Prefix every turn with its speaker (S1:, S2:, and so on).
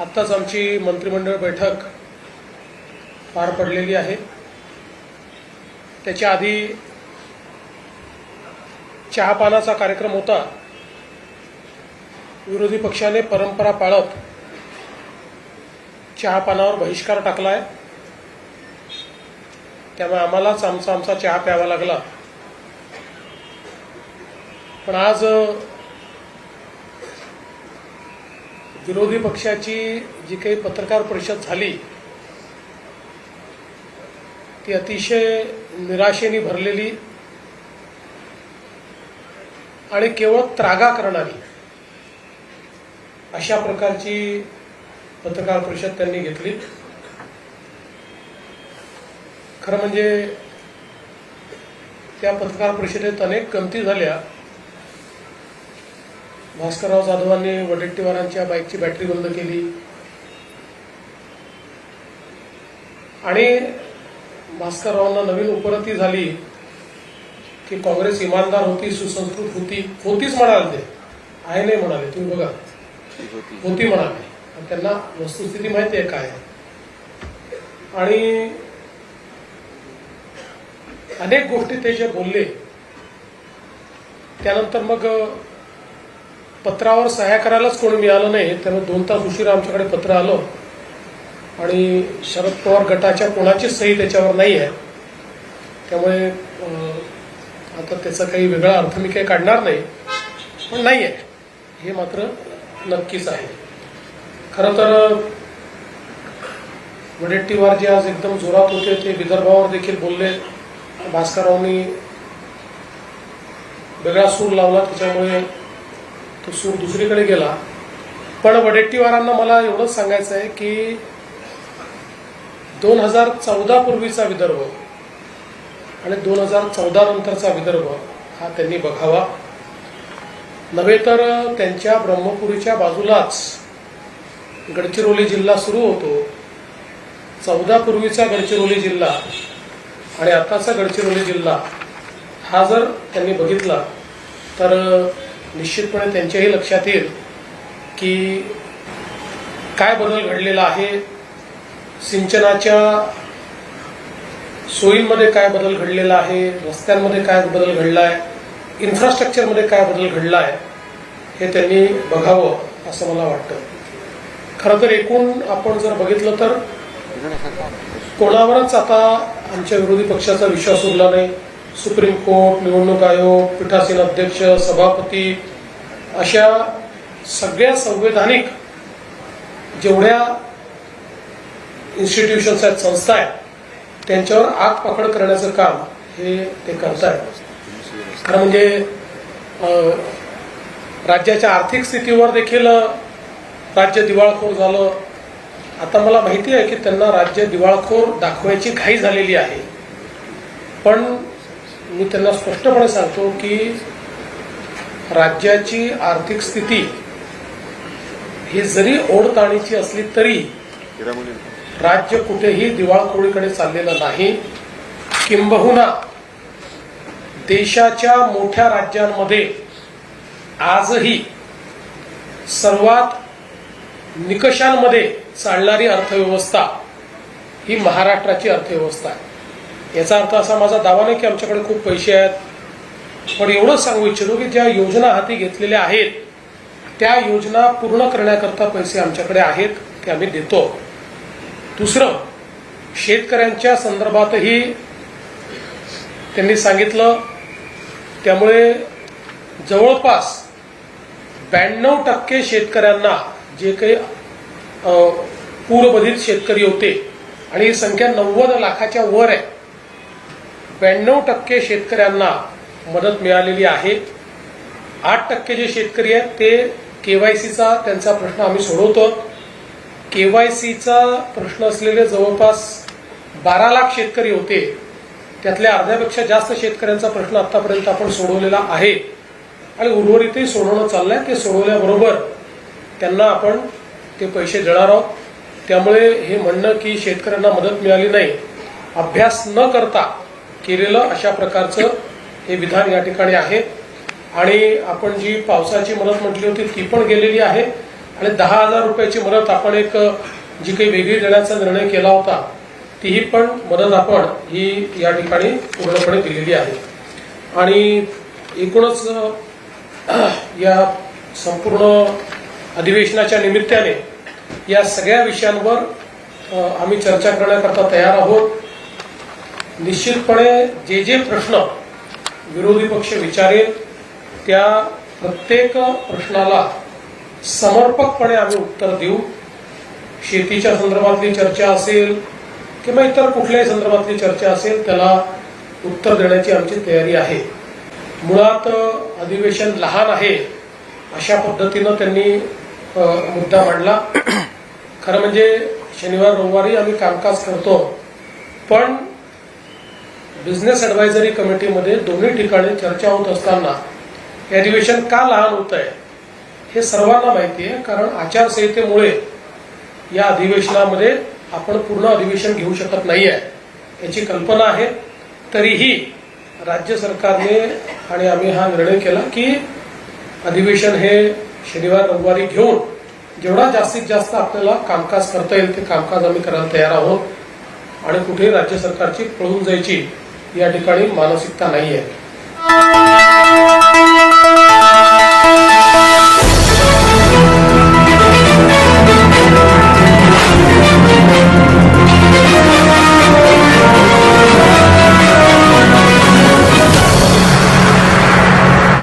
S1: आत्ताच आमची मंत्रिमंडळ बैठक पार पडलेली आहे. त्याच्या आधी चहापानाचा कार्यक्रम होता. विरोधी पक्षाने परंपरा पाळत चहापानावर बहिष्कार टाकलाय. त्यामुळे आम्हालाच आमचा आमचा चहा प्यावा लागला. पण आज विरोधी पक्षाची जी काही पत्रकार परिषद झाली ती अतिशय निराशेने भरलेली आणि केवळ त्रागा करणारी अशा प्रकारची पत्रकार परिषद त्यांनी घेतली. खरं म्हणजे त्या पत्रकार परिषदेत अनेक गमती झाल्या. भास्करराव जाधवांनी वडेट्टीवारांच्या बाईकची बॅटरी बंद केली. आणि भास्कररावांना नवीन उपरती झाली की काँग्रेस इमानदार होती सुसंस्कृत होती होतीच म्हणाले. ते आहे नाही म्हणाले तुम्ही बघा. होती म्हणाले आणि त्यांना वस्तुस्थिती माहिती आहे काय. आहे. आणि अनेक गोष्टी ते जे बोलले त्यानंतर मग पत्रावर सहाय्य करायलाच कोणी मिळालं नाही. त्यामुळे दोन तास उशिरा आमच्याकडे पत्र आलं. आणि शरद पवार गटाच्या कोणाचीच सही त्याच्यावर नाही आहे. त्यामुळे अं, आता त्याचा काही वेगळा अर्थ मी काही काढणार नाही. पण नाही आहे. हे मात्र नक्कीच आहे. खरं तर वडेट्टीवार जे आज एकदम जोरात होते ते विदर्भावर देखील बोलले. भास्कररावनी वेगळा सूर लावला त्याच्यामुळे तो सूर दुसरीकडे गेला. पण वडेट्टीवारांना मला एवढंच सांगायचं आहे की दोन हजार चौदा पूर्वीचा विदर्भ आणि दोन हजार चौदा नंतरचा विदर्भ हा त्यांनी बघावा. नव्हे तर त्यांच्या ब्रह्मपुरीच्या बाजूलाच गडचिरोली जिल्हा सुरू होतो. चौदा पूर्वीचा गडचिरोली जिल्हा आणि आताचा गडचिरोली जिल्हा हा जर त्यांनी बघितला तर निश्चितपणे त्यांच्याही लक्षात येईल की काय बदल घडलेला आहे सिंचनाच्या सोयींमध्ये काय बदल घडलेला आहे रस्त्यांमध्ये काय बदल घडला आहे इन्फ्रास्ट्रक्चरमध्ये काय बदल घडला आहे हे त्यांनी बघावं असं मला वाटतं. खरं तर एकूण आपण जर बघितलं तर कोणावरच आता आमच्या विरोधी पक्षाचा विश्वास उरला नाही. सुप्रीम कोर्ट निवडणूक आयोग पीठासीन अध्यक्ष सभापती अशा सगळ्या संवैधानिक जेवढ्या इन्स्टिट्यूशन्स आहेत संस्था आहेत त्यांच्यावर आग पकड करण्याचं काम हे ते करत आहेत खरं म्हणजे राज्याच्या आर्थिक स्थितीवर देखील राज्य दिवाळखोर झालं. आता मला माहिती आहे की त्यांना राज्य दिवाळखोर दाखवायची घाई झालेली आहे. पण मी त्यांना स्पष्टपणे सांगतो की राज्याची आर्थिक स्थिती ही जरी ओढताणीची असली तरी राज्य कुठेही दिवाळखोरीकडे चाललेलं नाही. किंबहुना देशाच्या मोठ्या राज्यांमध्ये आजही सर्वात निकषांमध्ये चालणारी अर्थव्यवस्था ही महाराष्ट्राची अर्थव्यवस्था आहे. याचा अर्थ असा माझा दावा नाही की आमच्याकडे खूप पैसे आहेत. पण एवढंच सांगू इच्छितो की ज्या योजना हाती घेतलेल्या आहेत त्या योजना पूर्ण करण्याकरता पैसे आमच्याकडे आहेत ते आम्ही देतो. दुसरं शेतकऱ्यांच्या संदर्भातही त्यांनी सांगितलं त्यामुळे जवळपास ब्याण्णव टक्के शेतकऱ्यांना जे काही पूरबाधित शेतकरी होते आणि ही संख्या नव्वद लाखाच्या वर आहे ब्याण्णव टक्के शेतकऱ्यांना मदत मिळालेली आहे. आठ टक्के जे शेतकरी आहेत ते केवायसीचा त्यांचा प्रश्न आम्ही सोडवतो. केवायसीचा प्रश्न असलेले जवळपास बारा लाख शेतकरी होते. त्यातल्या अर्ध्यापेक्षा जास्त शेतकऱ्यांचा प्रश्न आतापर्यंत आपण सोडवलेला आहे. आणि उर्वरितही सोडवणं चाललंय. ते सोडवल्याबरोबर त्यांना आपण ते पैसे देणार आहोत. त्यामुळे हे म्हणणं की शेतकऱ्यांना मदत मिळाली नाही अभ्यास न करता केलेलं अशा प्रकारचं हे विधान या ठिकाणी आहे. आणि आपण जी पावसाची मदत म्हटली होती ती पण गेलेली आहे. आणि दहा हजार रुपयाची मदत आपण एक जी काही वेगळी देण्याचा निर्णय केला होता तीही पण मदत आपण ही या ठिकाणी पूर्णपणे दिलेली आहे. आणि एकूणच या संपूर्ण अधिवेशनाच्या निमित्ताने या सगळ्या विषयांवर आम्ही चर्चा करण्याकरता तयार आहोत. निश्चितपणे जे जे प्रश्न विरोधी पक्ष विचारेल त्या प्रत्येक प्रश्नाला समर्पकपणे आम्ही उत्तर देऊ. शेतीच्या संदर्भातली चर्चा असेल किंवा इतर कुठल्याही संदर्भातली चर्चा असेल त्याला उत्तर देण्याची आमची तयारी आहे. मुळात अधिवेशन लहान आहे अशा पद्धतीनं त्यांनी मुद्दा मांडला. खरं म्हणजे शनिवार रविवारी आम्ही कामकाज करतो. पण बिझनेस ऍडवायझरी कमिटीमध्ये दोन्ही ठिकाणी चर्चा होत असताना हे अधिवेशन का लहान होत आहे हे सर्वांना माहिती आहे. कारण आचारसंहितेमुळे या अधिवेशनामध्ये आपण पूर्ण अधिवेशन घेऊ शकत नाही आहे याची कल्पना आहे. तरीही राज्य सरकारने आणि आम्ही हा निर्णय केला की अधिवेशन हे शनिवार रविवारी घेऊन जेवढा जास्तीत जास्त आपल्याला कामकाज करता येईल ते कामकाज आम्ही करायला तयार आहोत. आणि कुठेही राज्य सरकारची पळून जायची या ठिकाणी मानसिकता नाही आहे